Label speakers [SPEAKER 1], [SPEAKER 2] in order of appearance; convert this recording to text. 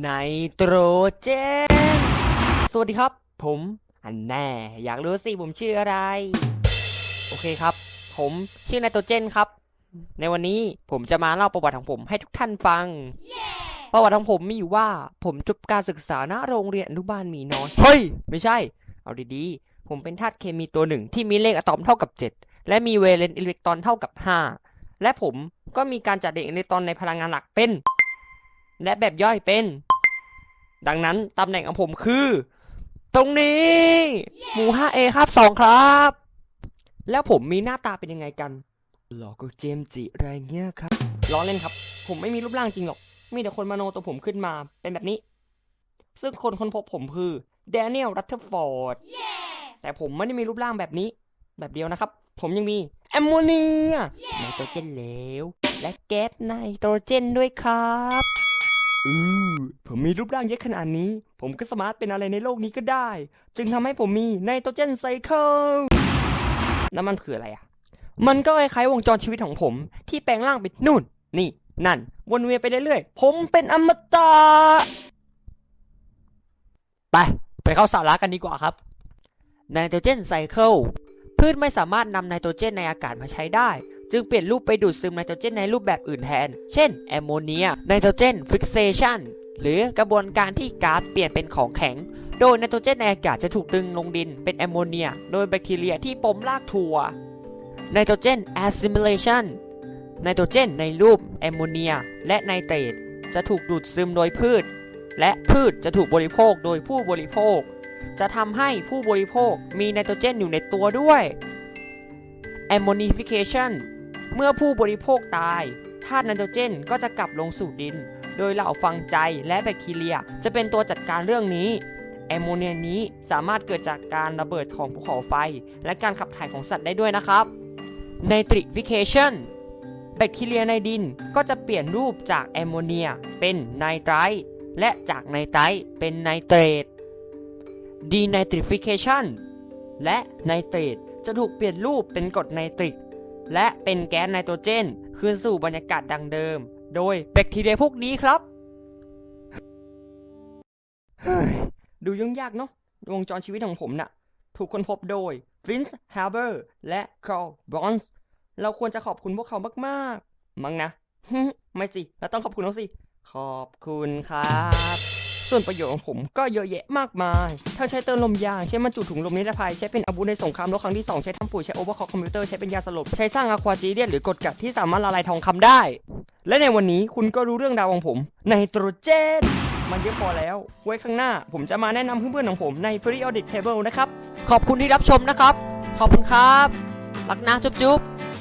[SPEAKER 1] ไนโตรเจน สวัสดีครับ ผมอันแน่ อยากรู้สิผมชื่ออะไร โอเคครับ ผมชื่อไนโตรเจนครับ ในวันนี้ผมจะมาเล่าประวัติของผมให้ทุกท่านฟังประวัติของผมมีอยู่ว่าผมจบการศึกษาณโรงเรียนอนุบาลหมีน้อยเฮ้ย ไม่ใช่ เอาดีๆ ผมเป็นธาตุเคมีตัวหนึ่งที่มีเลขอะตอมเท่ากับ 7 และมีเวเลนอิเล็กตรอนเท่ากับ 5 และผมก็มีการจัดเด็กอิเล็กตรอนในพลังงานหลักเป็น และแบบย่อยเป็น ดังนั้นตำแหน่งของผมคือ ตรงนี้ หมู่ 5A ครับ2ครับ แล้วผมมีหน้าตาเป็นยังไงกันหล่อก็เจมส์จิอะไรเงี้ยครับล้อเล่นครับ ผมไม่มีรูปร่างจริงหรอก มีแต่คนมโนตัวผมขึ้นมาเป็นแบบนี้ ซึ่งคนค้นพบผมคือแดเนียลรัตเทอร์ฟอร์ดแต่ผมไม่ได้มีรูปร่างแบบนี้ แบบเดียวนะครับ ผมยังมีแอมโมเนียไนโตรเจนเหลวและแก๊สไนโตรเจนด้วยครับ อือผมมีรูปร่างเยอะขนาดนี้ ผมก็สามารถเป็นอะไรในโลกนี้ก็ได้ จึงทำให้ผมมีไนโตรเจนไซเคิลแล้วมันคืออะไรอะ มันก็คล้ายๆวงจรชีวิตของผม ที่แปลงร่างเป็นนู่น นี่ นั่น วนเวียนไปเรื่อยๆ ผมเป็นอมตะ ไป ไปเข้าสาระกันดีกว่าครับไนโตรเจนไซเคิลพืชไม่สามารถนำไนโตรเจนในอากาศมาใช้ได้ จึงเปลี่ยนรูปไปดูดซึมไนโตรเจนในรูปแบบอื่นแทน เช่นแอมโมเนียไนโตรเจนฟิกเซชันหรือกระบวนการที่ก๊าซเปลี่ยนเป็นของแข็ง โดยไนโตรเจนในอากาศจะถูกดึงลงดินเป็นแอมโมเนีย โดยแบคทีเรียที่ปมรากถั่วไนโตรเจนแอสซิมิเลชันไนโตรเจนในรูปแอมโมเนีย และไนเตรตจะถูกดูดซึมโดยพืช และพืชจะถูกบริโภคโดยผู้บริโภค จะทำให้ผู้บริโภคมีไนโตรเจนอยู่ในตัวด้วย ammonification เมื่อผู้บริโภคตายธาตุไนโตรเจนก็จะกลับลงสู่ดิน โดยเหล่าฟังใจและแบคทีเรียจะเป็นตัวจัดการเรื่องนี้แอมโมเนียนี้สามารถเกิดจากการระเบิดของภูเขาไฟ และการขับถ่ายของสัตว์ได้ด้วยนะครับ nitrification แบคทีเรียในดินก็จะเปลี่ยนรูปจากแอมโมเนียเป็นไนไตร์และจากไนไตร์เป็นไนเตรต denitrification และไนเตรตจะถูกเปลี่ยนรูปเป็นกรดไนตริก และเป็นแก๊สไนโตรเจน คืนสู่บรรยากาศดังเดิม โดยแบคทีเรียพวกนี้ครับ ดูยุ่งยากเนาะวงจรชีวิตของผมน่ะ ถูกค้นพบโดย Vince Haber และ Carl Brons เราควรจะขอบคุณพวกเขามากๆ มั้งนะ ไม่สิ เราต้องขอบคุณเขาสิ ขอบคุณครับ ส่วนประโยชน์ของผมก็เยอะแยะมากมายทั้งใช้เติมลมยาง ใช้บรรจุถุงลมนิรภัย ใช้เป็นอาวุธในสงครามโลกครั้งที่ 2 ใช้ทำปุ๋ย ใช้โอเวอร์คล็อคอมพิวเตอร์ ใช้เป็นยาสลบ ใช้สร้างอะควาจีเรียนหรือกรดกัดที่สามารถละลายทองคำได้ และในวันนี้คุณก็รู้เรื่องราวของผมไนโตรเจนมันเยอะพอแล้ว ไว้ข้างหน้าผมจะมาแนะนำเพื่อนๆของผมใน Periodic Table นะครับ ขอบคุณที่รับชมนะครับ ขอบคุณครับ รักนะจุ๊บๆ